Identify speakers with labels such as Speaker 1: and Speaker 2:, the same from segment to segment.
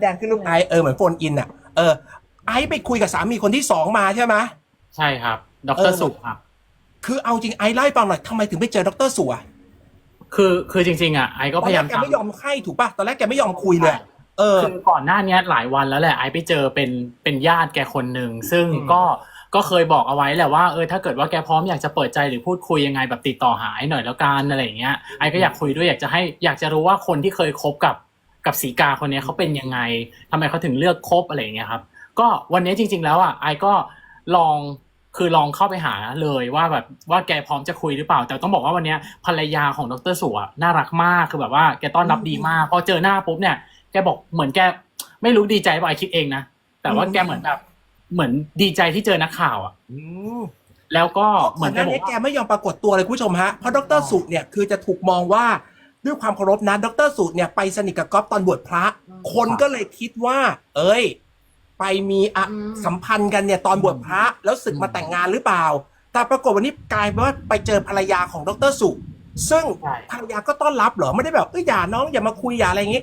Speaker 1: แดงขึ้นรูปไอซ์เออเหมือนโฟนอินอะเออไอซ์ไปคุยกับสามีคนที่สองมาใช่ไหม
Speaker 2: ใช่ครับ ด
Speaker 1: เอ
Speaker 2: ร
Speaker 1: อ
Speaker 2: สุครับ
Speaker 1: คือเอาจริงไอซ์เล่าให้ฟังหน่อยทำไมถึงไปเจอดรสุอะ
Speaker 2: คือคือจริงๆอะไอก็
Speaker 1: ตอ
Speaker 2: พ
Speaker 1: น
Speaker 2: ยา
Speaker 1: แร
Speaker 2: ยากม
Speaker 1: แก
Speaker 2: ตาม
Speaker 1: ไม่ยอมให้ถูกป่ะตอนแรกแกไม่ยอมคุยเลย เออ
Speaker 2: คือก่อนหน้าเนี้ยหลายวันแล้วแหละไอไปเจอเป็นเป็นญาติแกคนหนึ่งซึ่ง
Speaker 1: อืม
Speaker 2: ก็ก็เคยบอกเอาไว้แหละว่าเออถ้าเกิดว่าแกพร้อมอยากจะเปิดใจหรือพูดคุยยังไงแบบติดต่อหาไอหน่อยแล้วกันอะไรอย่างเงี้ยไอก็อยากคุยด้วยอยากจะให้อยากจะรู้ว่าคนที่เคยคบกับ กับสีกาคนเนี้ยเขาเป็นยังไงทำไมเขาถึงเลือกคบอะไรอย่างเงี้ยครับ ก็วันนี้จริง ๆ แล้วอะไอก็ลองคือลองเข้าไปหาเลยว่าแบบว่าแกพร้อมจะคุยหรือเปล่า แต่ต้องบอกว่าวันเนี้ยภรรยาของดรสุอะน่ารักมากคือแบบว่าแกต้อนรับดีมากพอเจอหน้าปุ๊บเนี่ยแกบอกเหมือนแกไม่รู้ดีใจป่ะไอคิดเองนะแต่ว่าแกเหมือนแบบเหมือนดีใจที่เจอนักข่าวอะ
Speaker 1: อืม
Speaker 2: แล้วก็
Speaker 1: เห
Speaker 2: เห
Speaker 1: มื
Speaker 2: มื
Speaker 1: อ
Speaker 2: อนน
Speaker 1: ห
Speaker 2: แก
Speaker 1: น้า
Speaker 2: บอ
Speaker 1: นี้
Speaker 2: ก
Speaker 1: แก
Speaker 2: ว่า
Speaker 1: ไม่ยอมปรากฏตัวเลยคุณผู้ชมฮะเพราะดรสุเนี่ยคือจะถูกมองว่า ด้วยความเคารพนะดรสุเนี่ยไปสนิทกับก๊อฟตอนบวชพระ คนก็เลยคิดว่า เอ้ย ไปมีอะ
Speaker 3: อืม
Speaker 1: สัมพันธ์กันเนี่ยตอนบวชพระ แล้วศึกมาแต่งงานหรือเปล่า แต่ปรากฏวันนี้กลายเป็นว่าไปเจอภรรยาของดรสุซึ่ง
Speaker 2: ใช่
Speaker 1: ภรรยาก็ต้อนรับเหรอไม่ได้แบบเอ้ยอย่าน้องอย่ามาคุยอย่าอะไรอย่างงี้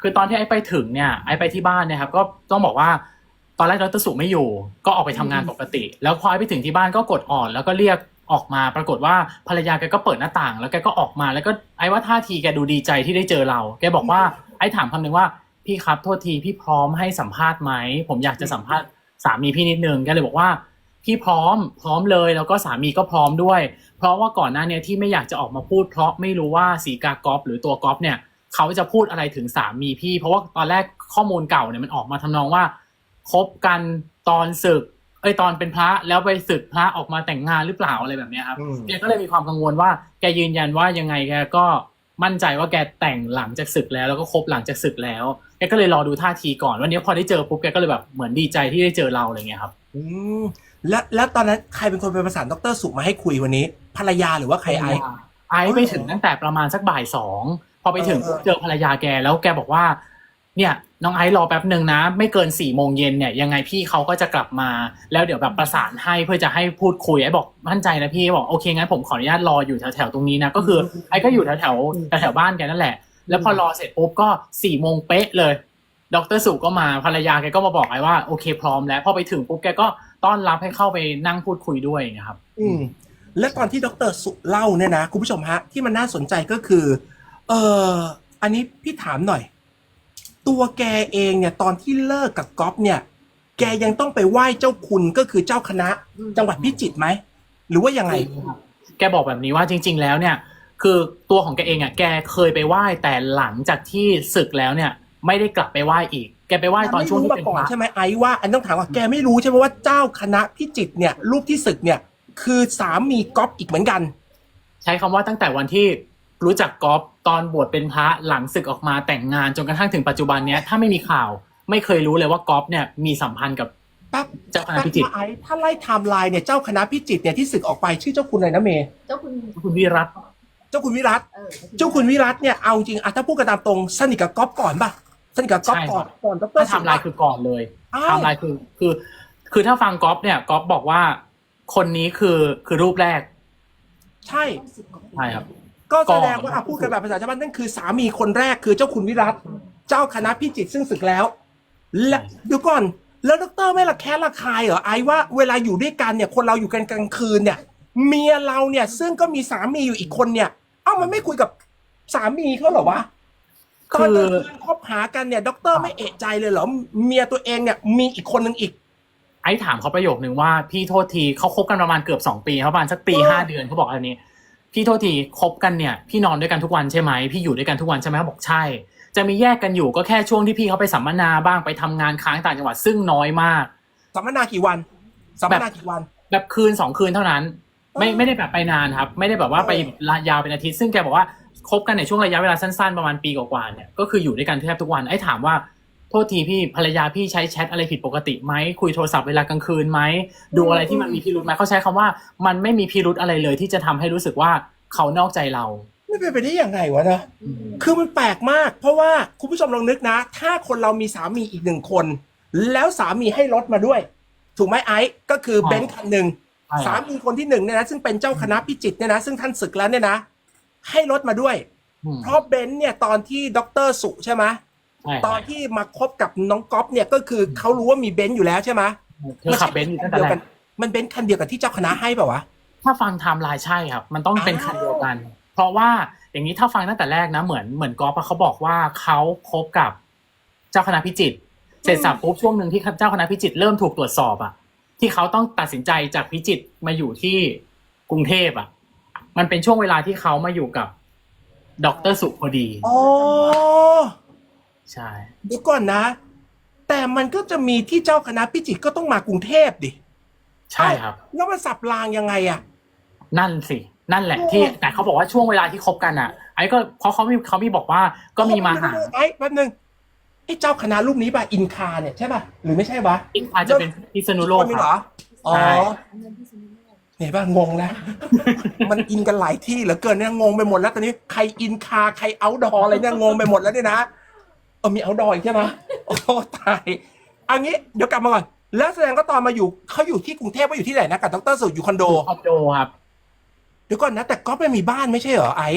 Speaker 2: คือตอนที่ไอไปถึงเนี่ยไอไปที่บ้านเนี่ยครับก็ต้องบอกว่าตอนแรกดรสุไม่อยู่ ก็ออกไปทำงานปกติ แล้วพอไอไปถึงที่บ้านก็กดอ่อนแล้วก็เรียก ออกมาปรากฏว่าภรรยาแกก็เปิดหน้าต่าง แล้วแกก็ออกมาแล้วก็ไอ้ว่าท่าทีแกดูดีใจที่ได้เจอเรา แกบอกว่าไอ้ถามคำหนึ่งว่าพี่ครับโทษทีพี่พร้อมให้สัมภาษณ์ไหมผมอยากจะสัมภาษณ์สามีพี่นิดนึงแกเลยบอกว่าพี่พร้อมพร้อมเลยแล้วก็สามีก็พร้อมด้วย เพราะว่าก่อนหน้าเนี้ที่ไม่อยากจะออกมาพูด เพราะไม่รู้ว่าสีกากอฟหรือตัวกอฟเนี่ยเขาจะพูดอะไรถึงสามีพี่ เพราะว่าตอนแรกข้อมูลเก่าเนี่ยมันออกมาทำนองว่าคบกันตอนศึก เอ้ยตอนเป็นพระแล้วไปศึกพระออกมาแต่งงานหรือเปล่าอะไรแบบเนี้ยครับ
Speaker 1: อืม
Speaker 2: แกก็เลยมีความกังวลว่าแกยืนยันว่ายังไงแกก็มั่นใจว่าแกแต่งหลังจากศึกแล้วแล้วก็คบหลังจากศึกแล้วแกก็เลยรอดูท่าทีก่อนวันนี้พอได้เจอปุ๊บแกก็เลยแบบเหมือนดีใจที่ได้เจอเราอะไรเงี้ยครับ
Speaker 1: อืมแล้วแล้วตอนนั้นใครเป็นคนไปประสานดรสุมาให้คุยวันนี้ ภรรยาหรือว่าใครไอซ์
Speaker 2: ไอซ์ไปถึงตั้งแต่ประมาณสักบ่ายสองพอไปถึง
Speaker 1: เออเออ
Speaker 2: เจอภรรยาแกแล้วแกบอกว่า เนี่ย น้องไอซ์รอแป๊บหนึ่งนะ ไม่เกินสี่โมงเย็นเนี่ยยังไงพี่เขาก็จะกลับมา แล้วเดี๋ยวแบบประสานให้เพื่อจะให้พูดคุยไอ้บอกมั่นใจนะพี่บอกโอเคงั้นผมขออนุญาตรออยู่แถวๆตรงนี้นะก็คือไอ้ก็อยู่แถวแถวๆแถวๆบ้านแกนั่นแหละ แล้วพอรอเสร็จปุ๊บก็สี่โมงเป๊ะเลยดรสุก็มาภรรยาแกก็มาบอกไอ้ว่าโอเคพร้อมแล้วพอไปถึงปุ๊บแกก็ต้อนรับให้เข้าไปนั่งพูดคุยด้วยนะครับ
Speaker 1: อืม และตอนที่ดรสุเล่าเนี่ยนะคุณผู้ชมฮะ ที่มันน่าสนใจก็คือ เอออันนี้พี่ถามหน่อย ตัวแกเองเนี่ยตอนที่เลิกกับก๊อฟเนี่ย แกยังต้องไปไหว้เจ้าคุณก็คือเจ้าคณะ จังหวัดพิจิตรไหมหรือว่ายังไง
Speaker 2: แกบอกแบบนี้ว่าจริง ๆ แล้วเนี่ย คือตัวของแกเองอะแกเคยไปไหว้แต่หลังจากที่ศึกแล้วเนี่ย ไม่ได้กลับไปไหว้อีก แกไปไหว้ตอนช่วงที่
Speaker 1: ไม่
Speaker 2: เป็น
Speaker 1: รู้มาก่อน
Speaker 2: พระ
Speaker 1: ใช่ไหมไอ้ว่าอันต้องถามว่าแกไม่รู้ใช่ไหมว่าเจ้าคณะพิจิตรเนี่ยรูปที่ศึกเนี่ย คือสามีก๊อฟอีกเหมือนกัน
Speaker 2: ใช้คำว่าตั้งแต่วันที่ รู้จักก๊อฟตอนบวชเป็นพระหลังศึกออกมาแต่งงานจนกระทั่งถึงปัจจุบันเนี้ยถ้าไม่มีข่าว ไม่เคยรู้เลยว่าก๊อฟเนี่ยมีสัมพันธ์กับ
Speaker 1: แป๊บ
Speaker 2: เจ้าคณะพิจิตร
Speaker 1: แป๊บนะไอ้ถ้าไล่ไทม์ไลน์เนี่ยเจ้าคณะพิจิตรเนี่ยที่ศึกออกไปชื่อเจ้าคุณอะไรนะเมย์
Speaker 3: เจ้าคุณ
Speaker 2: คุณวิรัต
Speaker 1: เจ้าคุณวิรัต
Speaker 3: เออ
Speaker 1: เจ้าคุณวิรัตเนี่ยเอาจริงอะถ้าพูดกันตามตรงสนิทกับก๊อฟก่อนป่ะสนิทกับก๊อฟก่อนก่อนดร
Speaker 2: ถ้า
Speaker 1: สุ
Speaker 2: ไทำลายคือก่อนเลย
Speaker 1: อ้า
Speaker 2: ไท
Speaker 1: ว
Speaker 2: ม์ไลน์คือคือ คือถ้าฟังก๊อฟเนี่ยก๊อฟบอกว่าคนนี้คือคือรูปแรก
Speaker 1: ใช่
Speaker 2: ใช่ครับ
Speaker 1: ก็แสดงว่าอะพูดกันแบบภาษาชาวบ้านนั่นคือสามีคนแรกคือเจ้าคุณวิรัตเจ้าคณะพิจิตรซึ่งศึกแล้ว และ
Speaker 2: ใช่
Speaker 1: เดี๋ยวก่อน แล้วดรไม่ละแคะละคายเหรอไอ้ว่าเวลาอยู่ด้วยกันเนี่ย คนเราอยู่กันกลางคืนเนี่ย เมียเราเนี่ยซึ่งก็มีสามีอยู่อีกคนเนี่ย เอ้ามันไม่คุยกับสามีเขาเหรอวะตอนกลางคืนคบหากันเนี่ย ดรไม่เอะใจเลยเหรอเมียตัวเองเนี่ย มีอีกคนหนึ่งอีก
Speaker 2: ไอ้ถามเขาประโยคนึงว่าพี่โทษทีเขาคบกันประมาณเกือบสองปีประมาณสักปี
Speaker 1: เออ
Speaker 2: ห้าเดือนเขาบอกอันนี้ พี่โทษทีคบกันเนี่ยพี่นอนด้วยกันทุกวันใช่ไหมพี่อยู่ด้วยกันทุกวันใช่ไหมเขาบอกใช่ จะมีแยกกันอยู่ก็แค่ช่วงที่พี่เขาไปสัมมนาบ้างไปทำงานค้างต่างจังหวัดซึ่งน้อยมาก
Speaker 1: สัมมนากี่วัน สัมมนากี่วัน
Speaker 2: แบบคืนสองคืนเท่านั้น ไม่
Speaker 1: เออ
Speaker 2: ไม่ได้แบบไปนานครับ ไม่ได้แบบว่า
Speaker 1: เออ
Speaker 2: ไปยาวเป็นอาทิตย์ซึ่งแกบอกว่าคบกันในช่วงระยะเวลาสั้นๆประมาณปีกว่าๆเนี่ยก็คืออยู่ด้วยกันแทบทุกวันไอ้ถามว่า โทษทีพี่ภรรยาพี่ใช้แชทอะไรผิดปกติไหมคุยโทรศัพท์เวลากลางคืนไหมดูอะไรที่มันมีพิรุธไหมเขาใช้คำว่า มันไม่มีพิรุธอะไรเลย ที่จะทำให้รู้สึกว่าเขานอกใจเรา
Speaker 1: ไม่เป็นไปได้ยังไงวะเนอะคือมันแปลกมาก เพราะว่าคุณผู้ชมลองนึกนะ ถ้าคนเรามีสามีอีกหนึ่งคน แล้วสามีให้รถมาด้วย ถูกไหมไอซ์ก็คือ
Speaker 2: อ๋อ
Speaker 1: เบนซ์คันหนึ่ง
Speaker 2: ใช่ครับ
Speaker 1: สามีคนที่หนึ่งเนี่ยนะซึ่งเป็นเจ้าคณะพิจิตรเนี่ยนะซึ่งท่านศึกแล้วเนี่ยนะ ให้รถมาด้วย
Speaker 2: อืม
Speaker 1: เพราะเบนซ์เนี่ยตอนที่ด็อกเตอร์สุใช่ไหม
Speaker 2: ใช่
Speaker 1: ตอนที่มาคบกับน้องก๊อฟเนี่ยก็คือเขารู้ว่ามีเบนซ์อยู่แล้วใช่ไหม
Speaker 2: เธอขับเบนซ์อยู่ตั้งแต่
Speaker 1: เดียว
Speaker 2: แร
Speaker 1: กั
Speaker 2: ก
Speaker 1: นมันเบนซ์คันเดียวกับที่เจ้าคณะให้เปล่าวะ
Speaker 2: ถ้าฟังไทม์ไลน์ใช่ครับ มันต้องเป็น
Speaker 1: อ้าว
Speaker 2: คันเดียวกัน เพราะว่าอย่างนี้ถ้าฟังตั้งแต่แรกนะ เหมือนเหมือนกอล์ฟอะเขาบอกว่าเขาคบกับเจ้าคณะพิจิตรเสร็จสับปุ๊บช่วงหนึ่งที่เจ้าคณะพิจิตรเริ่มถูกตรวจสอบอะที่เขาต้องตัดสินใจจากพิจิตรมาอยู่ที่กรุงเทพอะมันเป็นช่วงเวลาที่เขามาอยู่กับดรสุพอดี
Speaker 1: อ๋อ
Speaker 2: ใช่
Speaker 1: เดี๋ยวก่อนนะ แต่มันก็จะมีที่เจ้าคณะพิจิตรก็ต้องมากรุงเทพดิ
Speaker 2: ใช่ครับ
Speaker 1: แล้วมันสับรางยังไงอะ
Speaker 2: นั่นสิ นั่นแหละ
Speaker 1: โอ้
Speaker 2: ที่แต่เขาบอกว่าช่วงเวลาที่คบกันอะ ไอ้ก็เพราะเขามีเขามีบอกว่าก็มีมาหา
Speaker 1: ไอ้แป๊บนึงไอ้เจ้าคณะรูปนี้ป่ะอินคาเนี่ยใช่ป่ะหรือไม่ใช่ปะ
Speaker 2: อีกอาจจะเป็นพิษณุโลก
Speaker 1: คนนี้
Speaker 2: ค
Speaker 1: เหร
Speaker 2: รั
Speaker 1: อบอ๋อ
Speaker 2: ใช่
Speaker 1: เนี่ยป่ะงงแล้วมันอินกันหลายที่เหลือเกินเนี่ยงงไปหมดแล้วตอนนี้ใครอินคาใครเอาดออะไรเนี่ยงงไปหมดแล้วเนี่ยนะ เออมีเอาดออีกใช่ไหมโอ้ตายอันนี้เดี๋ยวกลับมาก่อน แล้วแสดงก็ตอนมาอยู่เขาอยู่ที่กรุงเทพว่าอยู่ที่ไหนนะกับดรสุอยู่คอนโด
Speaker 2: คอนโดครับ
Speaker 1: เดี๋ยวก่อนนะ แต่ก็ไม่มีบ้านไม่ใช่เหรอไอ้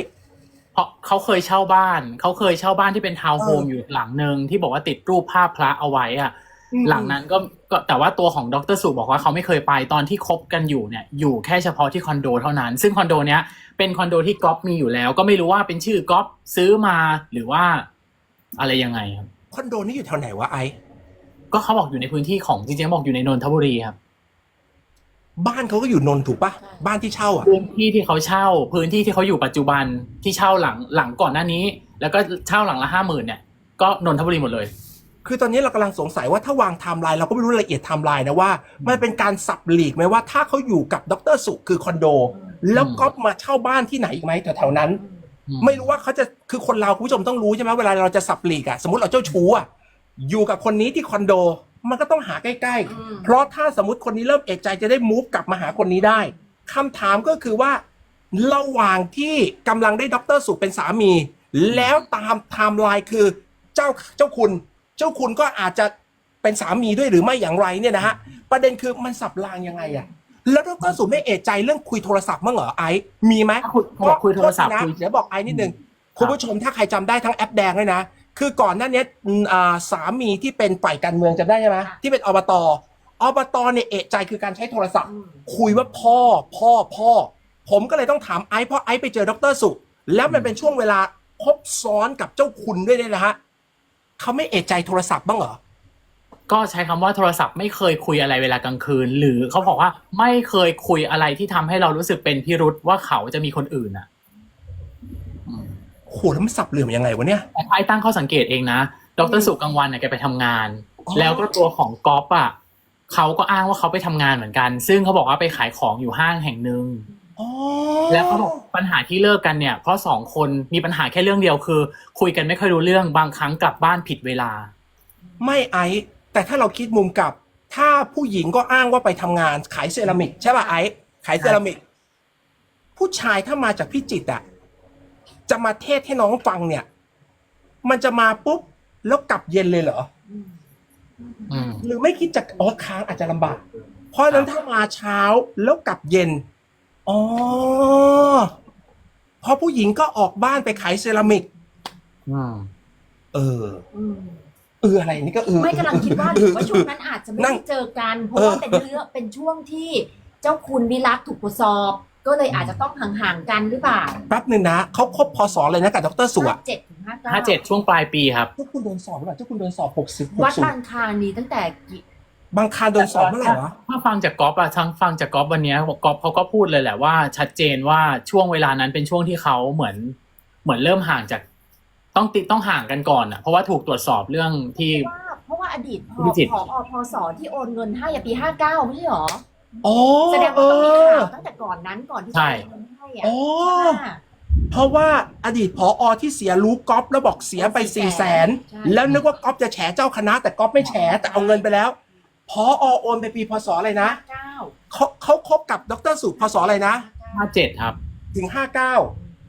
Speaker 2: เพราะเขาเคยเช่าบ้าน เขาเคยเช่าบ้านที่เป็นทาวน์โฮม
Speaker 1: เออ
Speaker 2: อ
Speaker 1: อ
Speaker 2: ยู่หลังหนึ่งที่บอกว่าติดรูปภาพพระเอาไว้อะ หลังนั้นก็ก็แต่ว่าตัวของดรสุบอกว่าเขาไม่เคยไปตอนที่คบกันอยู่เนี่ย อยู่แค่เฉพาะที่คอนโดเท่านั้น ซึ่งคอนโดเนี้ยเป็นคอนโดที่ก๊อฟมีอยู่แล้ว ก็ไม่รู้ว่าเป็นชื่อก๊อฟซื้อมาหรือว่า อะไรยังไงครับ
Speaker 1: คอนโดนี่อยู่แถวไหนวะไอ้
Speaker 2: ก็เขาบอกอยู่ในพื้นที่ของจริงๆบอกอยู่ในนนทบุรีครับ
Speaker 1: บ้านเขาก็อยู่นนท์ถูกปะบ้านที่เช่าอะ
Speaker 2: พื้นที่ที่เขาเช่า พื้นที่ที่เขาอยู่ปัจจุบันที่เช่าหลังหลังก่อนหน้านี้ แล้วก็เช่าหลังละห้าหมื่นเนี่ยก็นนทบุรีหมดเลย
Speaker 1: คือตอนนี้เรากำลังสงสัยว่าถ้าวางไทม์ไลน์เราก็ไม่รู้รายละเอียดไทม์ไลน์นะว่า มันเป็นการสับหลีกไหมว่าถ้าเขาอยู่กับดรสุคือคอนโด แล้วก็มาเช่าบ้านที่ไหนอีกไหมแถวๆนั้น
Speaker 2: อืม
Speaker 1: ไม่รู้ว่าเขาจะคือคนเราคุณผู้ชมต้องรู้ใช่ไหมเวลาเราจะสับหลีกอะสมมติเราเจ้าชู้อะอยู่กับคนนี้ที่คอนโด มันก็ต้องหาใกล้ๆ เพราะถ้าสมมติคนนี้เริ่มเอกใจจะได้มูฟกลับมาหาคนนี้ได้คำถามก็คือว่า ระหว่างที่กำลังได้ด็อกเตอร์สุเป็นสามี แล้วตามไทม์ไลน์คือเจ้าเจ้าคุณ เจ้าคุณก็อาจจะเป็นสามีด้วยหรือไม่อย่างไรเนี่ยนะฮะประเด็นคือมันสับรางยังไงอะ แล้วดรสุไม่เอกใจเรื่องคุยโทรศัพท์มั้างเหรอไอซ์มีไหม
Speaker 2: คุยเขาบอกคุยโทรศัพท์
Speaker 1: โษนะ
Speaker 2: คุย
Speaker 1: เดี๋ยวบอกไอ้นิดนึงคุณผู้ชมถ้าใครจำได้ทั้งแอปแดงเลยนะ คือก่อนหน้านี้อืมอ่าสามีที่เป็นฝ่ายการเมืองจำได้ใช่ไหม
Speaker 3: ค่ะ
Speaker 1: ที่เป็นอบตอบตเนี่ยเอะใจคือการใช้โทรศัพท์ คุยว่าพ่อพ่อพ่อ ผมก็เลยต้องถามไอ้เพราะไอ้ไปเจอดรสุ แล้วมันเป็นช่วงเวลาครบซ้อนกับเจ้าคุณด้วยเนี่ยนะฮะเขาไม่เอะใจโทรศัพท์บ้างเหรอ
Speaker 2: ก็ใช้คำว่าโทรศัพท์ไม่เคยคุยอะไรเวลากลางคืน หรือเขาบอกว่าไม่เคยคุยอะไรที่ทำให้เรารู้สึกเป็นพิรุษว่าเขาจะมีคนอื่นอะอืม
Speaker 1: โหแล้วมันสับเหลื่อมยังไงวะเนี่ย
Speaker 2: แต่ไอ้ตั้งข้อสังเกตเองนะดรสุกลางวันเนี่ยแกไปทำงาน
Speaker 1: อ๋อ
Speaker 2: แล้วก็ตัวของก๊อฟอะเขาก็อ้างว่าเขาไปทำงานเหมือนกัน ซึ่งเขาบอกว่าไปขายของอยู่ห้างแห่งหนึ่ง
Speaker 1: อ๋อ
Speaker 2: แล้วเขาบอกปัญหาที่เลิกกันเนี่ย เพราะสองคนมีปัญหาแค่เรื่องเดียวคือ คุยกันไม่ค่อยรู้เรื่องบางครั้งกลับบ้านผิดเวลา
Speaker 1: ไม่ไอซ์ แต่ถ้าเราคิดมุมกลับ ถ้าผู้หญิงก็อ้างว่าไปทำงานขายเซรามิกใช่ป่ะไอซ์ขายเซรามิก ผู้ชายถ้ามาจากพิจิตรอะจะมาเทศให้น้องฟังเนี่ย มันจะมาปุ๊บแล้วกลับเย็นเลยเหรอ
Speaker 2: อืม
Speaker 1: หรือไม่คิดจะอ๋อค้างอาจจะลำบาก เพราะฉะนั้นถ้ามาเช้าแล้วกลับเย็น อ๋อ เพราะผู้หญิงก็ออกบ้านไปขายเซรามิก
Speaker 2: อืม
Speaker 1: เออเอออะไรนี่ก็เออ
Speaker 3: ไม่กำลังคิดว่าหรือว่าช่วงนั้นอาจจะไม่
Speaker 1: นั่
Speaker 3: ได้
Speaker 1: ง
Speaker 3: เจอกัน เพราะ
Speaker 1: เออ
Speaker 3: ว่าเป็นเรื่องเป็นช่วงที่เจ้าคุณวิรัตถูกตรวจสอบ ก็เลยอาจจะต้องห่างๆกันหรือเปล่า
Speaker 1: แป๊บหนึ่งนะเขาครบพศเลยนะกับดรสุอะ
Speaker 3: เจ็ดถึงห้าเก้า
Speaker 2: ห้าเจ็ดช่วงปลายปีครับ
Speaker 1: เจ้าคุณโดนสอบหรือเปล่าเจ้าคุณโดนสอบหกสิบหก
Speaker 3: วัด
Speaker 1: สิบบา
Speaker 3: งคลานนี้ตั้งแต่กี่
Speaker 1: บางคารโดนสอบเมื่อไหร่วะ
Speaker 2: ถ้าฟังจากก๊อฟอะทั้งฟังจากก๊อฟวันเนี้ยก๊อฟเขาก็พูดเลยแหละว่าชัดเจนว่าช่วงเวลานั้นเป็นช่วงที่เขาเหมือน เหมือนเริ่มห่างจาก ต้องติดต้องห่างกันก่อนอะเพราะว่าถูกตรวจสอบเรื่องที่
Speaker 3: ว่าเพราะว่าอดีตพอ
Speaker 2: พิจิตร
Speaker 3: พอพศที่โอนเงินให้อะปีห้าเก้าไม่ใช่หรอ
Speaker 1: อ๋อ
Speaker 3: แสดง
Speaker 1: เอ
Speaker 3: ว่าต้องมี
Speaker 1: อ
Speaker 3: ข่าวตั้งแต่ก่อนนั้นก่อนที่จะ
Speaker 2: ใช่
Speaker 3: โอนเงินให้อะ
Speaker 1: อ๋อ
Speaker 3: ใช่ไหม
Speaker 1: เพราะว่าอดีตผออที่เสียรู้ก๊อฟแล้วบอกเสียไปสี่แสน
Speaker 3: ใช่
Speaker 1: แล้วนึกว่าก๊อฟจะแฉเจ้าคณะ แต่ก๊อฟไม่แฉแต่เอาเงินไปแล้วพออโอนไปปีพศอะไรนะ
Speaker 3: เก้า
Speaker 1: เขาเขาคบกับดรสุพศอะไรนะ
Speaker 2: ห้าเจ็ดครับ
Speaker 1: ถึงห้าเก้า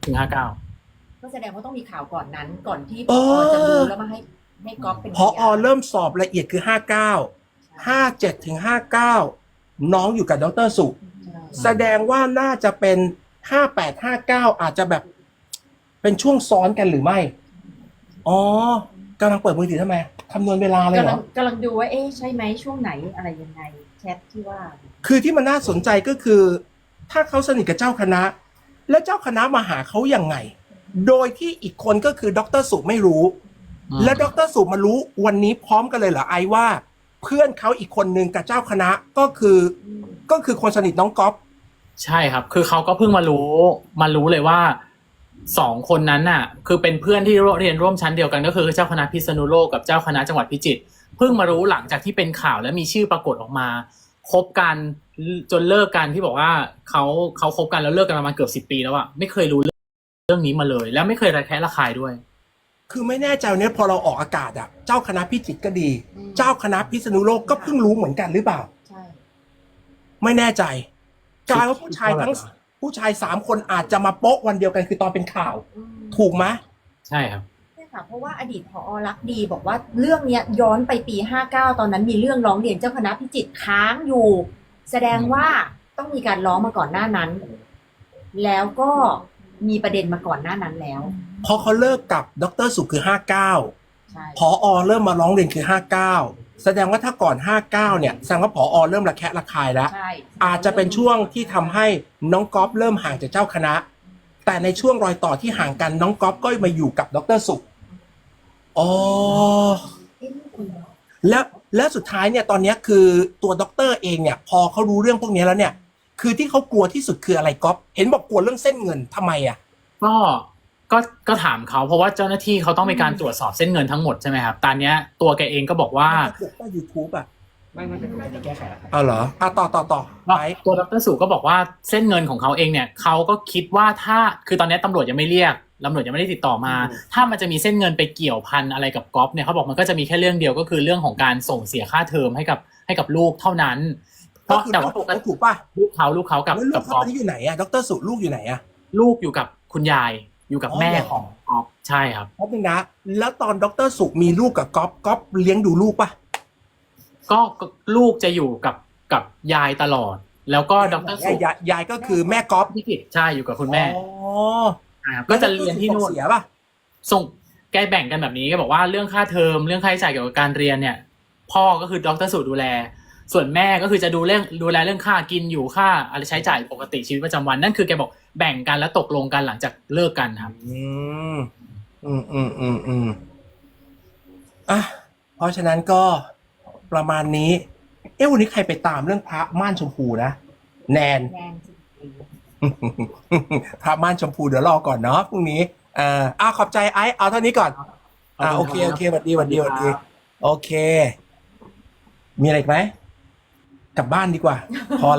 Speaker 2: ถึงห้าเก้า
Speaker 3: ก็แสดงว่าต้องมีข่าวก่อนนั้น ก่อนที่พ
Speaker 1: เอ
Speaker 3: อ
Speaker 1: อ
Speaker 3: จะรู้แล้วมาให้ให้ก๊อฟเป็น
Speaker 1: พออเริ่มสอบละเอียดคือห้าเก้าห้าเจ็ดถึงห้าเก้าน้องอยู่กับดรสุแสดงว่าน่าจะเป็นห้าแปดห้าเก้าอาจจะแบบเป็นช่วงซ้อนกันหรือไม่ อ๋อกำลังเปิดมือถือทำไมคำนวณเวลาเลยเหร
Speaker 3: กำลั
Speaker 1: อ
Speaker 3: งกำลังดูว่าเอ๊ะใช่ไหมช่วงไหนอะไรยังไงแชทที่ว่า
Speaker 1: คือที่มันน่าสนใจก็คือ ถ้าเขาสนิทกับเจ้าคณะ แล้วเจ้าคณะมาหาเขายังไง โดยที่อีกคนก็คือดรสุไม่รู้
Speaker 2: อืม
Speaker 1: และดรสุมารู้วันนี้พร้อมกันเลยเหรอไอว่า เพื่อนเขาอีกคนนึงกับเจ้าคณะก็คือก็คือคนสนิทน้องก๊อฟ
Speaker 2: ใช่ครับ คือเขาก็เพิ่งมารู้มารู้เลยว่าสองคนนั้นน่ะ คือเป็นเพื่อนที่เรียนร่วมชั้นเดียวกันก็คือเจ้าคณะพิษณุโลกกับเจ้าคณะจังหวัดพิจิตรเพิ่งมารู้หลังจากที่เป็นข่าวและมีชื่อปรากฏออกมาคบกันจนเลิกกันที่บอกว่าเขาเขาคบกันแล้วเลิกกันประมาณเกือบสิบปีแล้วอะไม่เคยรู้ เรื่องนี้มาเลย แล้วไม่เคยระแคะระคายด้วย
Speaker 1: คือไม่แน่ใจเนี่ยพอเราออกอากาศอะ เจ้าคณะพิจิตรก็ดี
Speaker 3: อืม
Speaker 1: เจ้าคณะพิษณุโลกก็เพิ่งรู้เหมือนกันหรือเปล่า
Speaker 3: ใช่
Speaker 1: ไม่แน่ใจกลายว่าผู้ชายทั้ง
Speaker 2: คิดว่าแบบ
Speaker 1: ผู้ชายสามคนอาจจะมาโป๊ะวันเดียวกันคือตอนเป็นข่าว
Speaker 3: อืม
Speaker 1: ถูกไหม
Speaker 2: ใช่ครับ
Speaker 3: เนี่ยค่ะ เพราะว่าอดีตพอรักดีบอกว่าเรื่องเนี้ยย้อนไปปี 59 ตอนนั้นมีเรื่องร้องเรียนเจ้าคณะพิจิตรค้างอยู่ แสดงว่าต้องมีการร้องมาก่อนหน้านั้น แล้วก็ มีประเด็นมาก่อนหน้านั้นแล้ว
Speaker 1: พอเขาเลิกกับดรสุคือห้าเก้า
Speaker 3: ใช่
Speaker 1: พออเริ่มมาร้องเรียนคือห้าเก้าแสดงว่าถ้าก่อนห้าเก้าเนี่ย แสดงว่าพออเริ่มระแคะระคายแล้ว
Speaker 3: ใช่
Speaker 1: อาจจะเป็นช่วงที่ทำให้น้องก๊อฟเริ่มห่างจากเจ้าคณะ แต่ในช่วงรอยต่อที่ห่างกันน้องก๊อฟก็มาอยู่กับดรสุอ๋อ
Speaker 3: เอ๊ะนี่คุณเหรอ
Speaker 1: แล้วแล้วสุดท้ายเนี่ยตอนเนี้ยคือตัวด็อกเตอร์เองเนี่ย พอเขารู้เรื่องพวกนี้แล้วเนี่ย คือที่เขากลัวที่สุดคืออะไรก๊อฟเห็นบอกกลัวเรื่องเส้นเงินทำไมอะ
Speaker 2: ก็ก็ก็ถามเขาเพราะว่าเจ้าหน้าที่เขาต้องมีการตรวจสอบเส้นเงินทั้งหมดใช่ไหมครับตอนเนี้ยตัวแกเองก็บอกว่า
Speaker 1: ปกป้องยูทูบอะ
Speaker 4: ไม่ไม่เป็นไรจะแก้ไขแล้วครับ
Speaker 1: เอาเหรออะต่อต่อต่อไป
Speaker 2: ตัวดรสุก็บอกว่าเส้นเงินของเขาเองเนี่ยเขาก็คิดว่าถ้าคือตอนนี้ตำรวจยังไม่เรียกตำรวจยังไม่ได้ติดต่อมาถ้ามันจะมีเส้นเงินไปเกี่ยวพันอะไรกับก๊อฟเนี่ยเขาบอกมันก็จะมีแค่เรื่องเดียวก็คือเรื่องของการส่งเสียค่าเทอมให้กับให้กับลูกเท่านั้น เพ
Speaker 1: ก็
Speaker 2: ราะ
Speaker 1: คือ
Speaker 2: แต่
Speaker 1: ต้อ
Speaker 2: ว่างปก
Speaker 1: ต้อง
Speaker 2: ติ
Speaker 1: ถูกป่ะ
Speaker 2: ลูกเขาลูกเขากับ
Speaker 1: แล้วลู
Speaker 2: กั
Speaker 1: ก
Speaker 2: บ
Speaker 1: เขา
Speaker 2: ก๊
Speaker 1: ต
Speaker 2: อ
Speaker 1: อ
Speaker 2: ฟ
Speaker 1: นนี้อยู่ไหนอะดรสุลูกอยู่ไหนอะ
Speaker 2: ลูกอยู่กับคุณยายอยู่กับ
Speaker 1: อ๋อ
Speaker 2: แม่
Speaker 1: เหรอ
Speaker 2: ของก๊อฟใช่ครับ
Speaker 1: แป๊บนึงนะแล้วตอนดรสุมีลูกกับก๊อฟก๊อฟเลี้ยงดูลูกป่ะ
Speaker 2: ก็ก็ลูกจะอยู่กับกับยายตลอด แล้วก็ดรสุ
Speaker 1: ยายยายก็คือแม่ก๊อฟ
Speaker 2: พิจิตรใช่อยู่กับคุณแม่
Speaker 1: อ๋อ
Speaker 2: อ่าก็จะเรียนที่นู่น
Speaker 1: เสียป่ะ
Speaker 2: ส่งแกแบ่งกันแบบนี้ก็บอกว่าเรื่องค่าเทอมเรื่องค่าใช้จ่ายเกี่ยวกับการเรียนเนี่ย พ่อก็คือดรสุดูแล ส่วนแม่ก็คือจะดูเรื่องดูแลเรื่องค่ากินอยู่ค่าอะไรใช้จ่ายปกติชีวิตประจำวันนั่นคือแกบอกแบ่งกันแล้วตกลงกันหลังจากเลิกกันครับ
Speaker 1: อืม อืมอืมอืมอืมอะเพราะฉะนั้นก็ประมาณนี้ เอ๊ะวันนี้ใครไปตามเรื่องพระม่านชมพูนะ แนน
Speaker 3: แนนสิ
Speaker 1: พระม่านชมพูเดี๋ยวรอก่อนเนาะพรุ่งนี้เอ่าอ่าขอบใจไอซ์เอาเท่านี้ก่อน อ่าโอเคโอเคสวัสดีสวัสดีสวัสดี โอเค มีอะไรอีกไหม กลับบ้านดีกว่า พอแล้ว